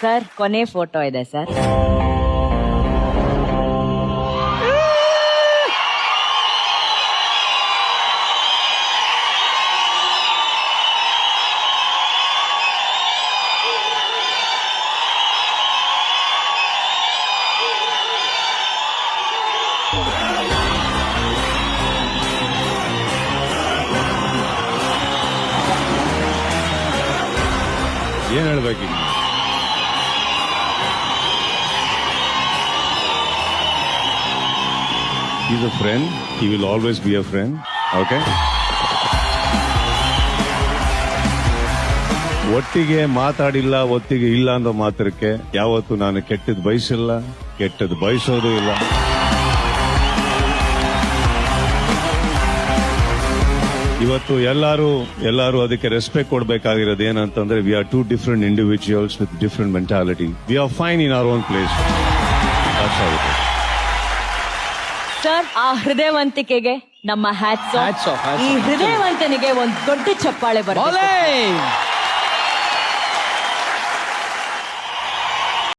Sir ಕೊನೆ photo ಇದೆ sir. ಏನ್ ಹೇಳ್ಬೇಕೀಗ is a friend he will always be a friend okay ಒಟ್ಟಿಗೆ ಮಾತಾಡಿಲ್ಲ, ಒಟ್ಟಿಗೆ ಇಲ್ಲ ಅನ್ನೋ ಮಾತ್ರಕ್ಕೆ ಯಾವತ್ತು ನಾನು ಕೆಟ್ಟದ್ ಬಯಸಿಲ್ಲ. ಕೆಟ್ಟದ್ ಬಯಸೋದು ಇಲ್ಲ. ಇವತ್ತು ಎಲ್ಲರೂ ಎಲ್ಲರೂ ಅದಕ್ಕೆ ರೆಸ್ಪೆಕ್ಟ್ ಕೊಡಬೇಕಾಗಿರೋದು ಏನಂತಂದ್ರೆ we are two different individuals with different mentality we are fine in our own place sir ಆ ಹೃದಯವಂತಿಕೆಗೆ ನಮ್ಮ ಹ್ಯಾಟ್ಸ್ ಈ. ಹೃದಯವಂತನಿಗೆ ಒಂದು ದೊಡ್ಡ ಚಪ್ಪಾಳೆ ಬರುತ್ತೆ!